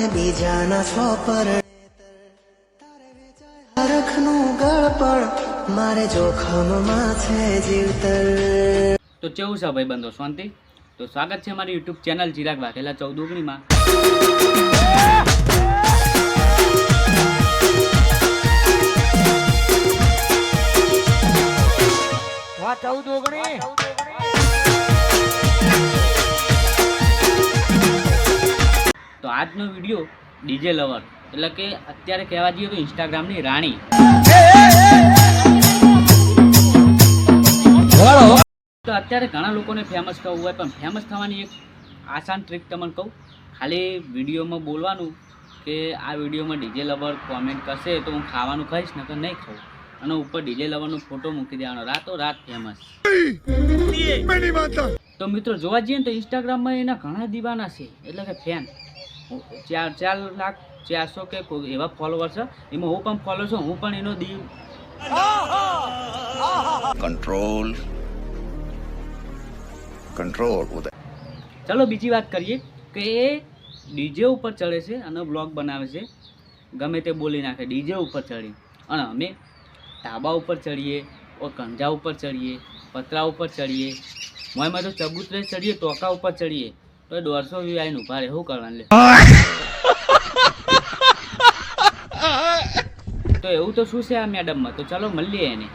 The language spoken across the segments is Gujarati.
તમે બીજાના છો પર હરખનું ગળપણ મારે જોખમમાં છે જીવતર. તો કેવું છે ભાઈ બંધો શાંતિ? તો સ્વાગત છે મારી યુટ્યુબ ચેનલ ચિરાગ વાઘેલા ચૌદ ઓગણીમાં વાહ ચૌદ ઓગણી તો આજનો વીડિયો ડીજે લવર એટલે કે અત્યારે કહેવા જઈએ તો ઇન્સ્ટાગ્રામની રાણી. તો અત્યારે ઘણા લોકોને ફેમસ થવું હોય પણ ફેમસ થવાની એક આસાન ટ્રીક તમને કહું ખાલી વિડીયોમાં બોલવાનું કે આ વિડીયોમાં ડીજે લવર કોમેન્ટ કરશે તો હું ખાવાનું ખાઈશ નકર નહીં ખાઉં. અને ઉપર ડીજે લવરનો ફોટો મૂકી દેવાનો. રાતો રાત ફેમસ તો મિત્રો જોવા જઈએ ને તો ઇન્સ્ટાગ્રામમાં એના ઘણા દીવાના છે એટલે કે ફેન ચાર ચાર લાખ ચારસો કે એવા ફોલોવર છે. એમાં હું પણ ફોલો છું હું પણ એનો દીવ કંટ્રોલ કંટ્રોલ ચલો બીજી વાત કરીએ કે એ ડીજે ઉપર ચડે છે અને બ્લોગ બનાવે છે. ગમે તે બોલી નાખે ડીજે ઉપર ચડી અને અમે ધાબા ઉપર ચડીએ ઓ કંજા ઉપર ચડીએ પતરા ઉપર ચડીએ. મોયમાં તો ચબૂતરે ચડીએ ટોકા ઉપર ચડીએ. તો દોઢસો વ્યૂ આવીને ઊભા રહે શું કરવાનું લે? તો એવું તો શું છે આ મેડમમાં? તો ચાલો મળીએ એને.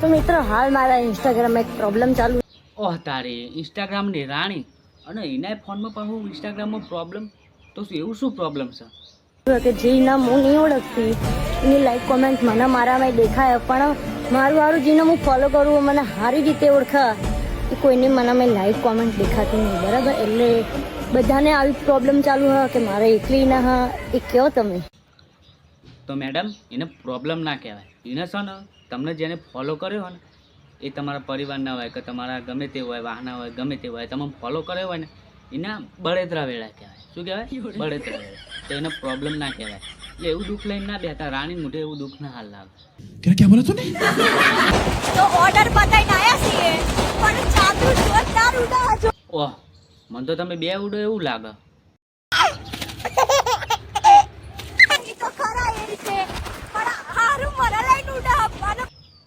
તો મિત્રો હાલ મારા ઇન્સ્ટાગ્રામમાં એક પ્રોબ્લેમ ચાલુ ઓહ તારે. ઇન્સ્ટાગ્રામની રાણી. અને એના ફોનમાં પણ હું ઇન્સ્ટાગ્રામમાં પ્રોબ્લેમ તો એવું શું પ્રોબ્લેમ છે? કે જે નામ હું નહીં ઓળખતી. એની લાઈક કોમેન્ટ મને મારામાં દેખાય પણ મારું હારું જેને હું ફોલો કરું મને સારી રીતે ઓળખા. એ કોઈને મને લાઈક કોમેન્ટ દેખાતી નહીં બરાબર? એટલે બધાને આવી પ્રોબ્લેમ ચાલુ હા કે મારે એકલી ના હા એ કહો તમે? તો મેડમ એને પ્રોબ્લેમ ના કહેવાય. એને શું ને તમને જેને ફોલો કર્યો હોય ને એ તમારા પરિવારના હોય કે તમારા ગમે તે હોય વાહના હોય ગમે તે હોય તમે ફોલો કર્યો હોય ને એના બળેતરા વેળા કહેવાય. શું કહેવાય? બળેતરા વેળા. તો એને પ્રોબ્લેમ ના કહેવાય. એટલે એવું દુઃખ લઈને ના બેઠા રાણી મોઢે એવું દુઃખ ના હાલ લાગે તો ઓર્ડર બતાવીને આયા છીએ. પણ ઓહ મને તો તમે બે ઉડો એવું લાગે.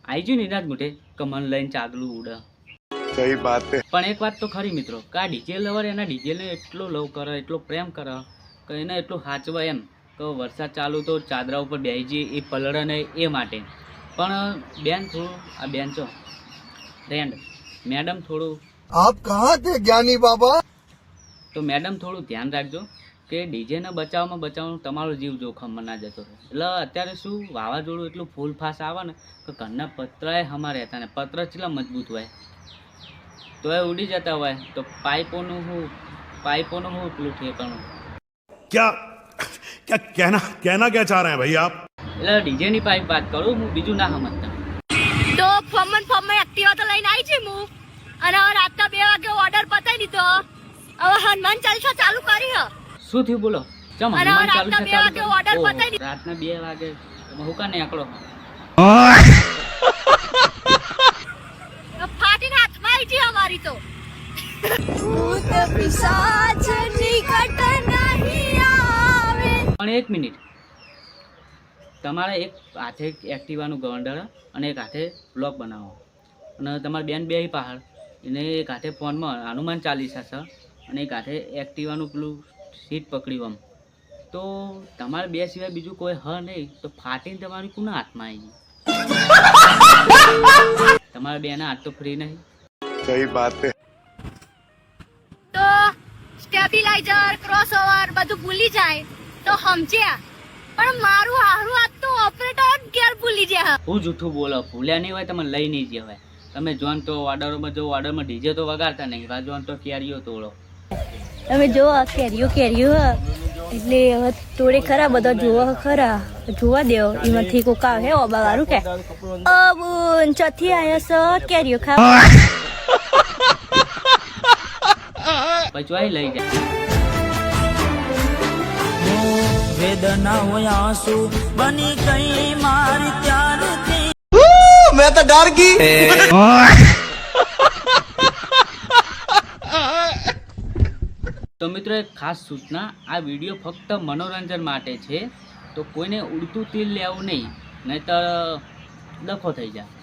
આઈજુ નિરાજ મુઠે કમન લઈને ચાદલું ઉડે. સહી વાત પણ એક વાત તો ખરી મિત્રો કે આ ડીજે લવર એના ડીજેને એટલો લવ કરે એટલો પ્રેમ કરે કે એને એટલું સાચવે એમ તો વરસાદ ચાલુ તો ચાદરા ઉપર બેસી જઈએ એ પલળે ને એ માટે. પણ બેન થોડું આ બેન છો ફ્રેન્ડ મેડમ થોડું આપ કહા થે જ્ઞાની બાબા? તો મેડમ થોડું ધ્યાન રાખજો કે ડીજે ડીજેના બચાવમાં બચાવવાનું તમારો જીવ જોખમમાં ના જતો રહે. એટલે અત્યારે શું વાવાઝોડું એટલું ફૂલ ફાસ આવે ને કે ઘરના એ હમારે હતા ને પતરા કેટલા મજબૂત હોય? તો એ ઉડી જતા હોય તો પાઇપોનું હું પાઇપોનું હું એટલું ઠેકાણું? ક્યાં ક્યાં કહેના કહેના ક્યાં ચાહ રહે ભાઈ આપ? એટલે ડીજેની પાઇપ વાત કરું હું બીજું ના સમજતા. તો ફોર્મન ફોર્મમાં એક્ટિવા તો લઈને આવી છે હું. અને હવે રાતના બે વાગે ઓર્ડર પતાવી દીધો હવે હનુમાન ચાલીસા ચાલુ કરી હ. શું થયું બોલો? ચમ હનુમાન રાતના ચાલુ બે વાગે order ઓહો, પતાવી દીધો. રાતના બે વાગે. હું કાને ફાટીને હાથમાં આવી છે અમારી તો. ભૂત પિશાચ નિકટ નહીં આવે. પણ એક મિનિટ. તમારે એક હાથે એક્ટિવાનું ગવંડળ અને એક હાથે બ્લોક બનાવો. અને તમારી બેન બે પહાડ. એને એક હાથે ફોનમાં હનુમાન ચાલીસા છે અને એક હાથે એક્ટિવાનું પેલું સીટ પકડ્યું આમ. તો તમારે બે સિવાય બીજું કોઈ હ નહીં તો ફાટીને તમારી કોના હાથમાં આવી ગઈ? તમારા બેના હાથ તો ફ્રી નહીં. સહી વાત તો સ્ટેબિલાઇઝર ક્રોસઓવર બધું ભૂલી જાય તો સમજ્યા. પણ મારું હારું હાથ તો ઓપરેટર જ ઘેર ભૂલી જાય હું જૂઠું બોલો ભૂલ્યા નહીં હોય તમે લઈ નહીં જવાય. તમે જોન તો વાડરોમાં જો વાડરમાં ડીજે તો વગાડતા નહીં વા જોન તો કેરીઓ તોડો. તમે જો આ કેરીઓ કેરીઓ એટલે હવે તોડે ખરા બધા જોવા ખરા. જોવા દેવ એમાંથી કોક આવે ઓબા વાળું કે. અબુન ચોથી આયા છો કેરીઓ ખા પચવાઈ લઈ જાય. વેદના હોય આંસુ બની ગઈ મારી ત્યારથી મેં તો ડર ગઈ તો મિત્રો એક ખાસ સૂચના, આ વીડિયો ફક્ત મનોરંજન માટે છે, તો કોઈને ઉડતું તીર લેવું નહીં, નહીતર ડખો થઈ જાય.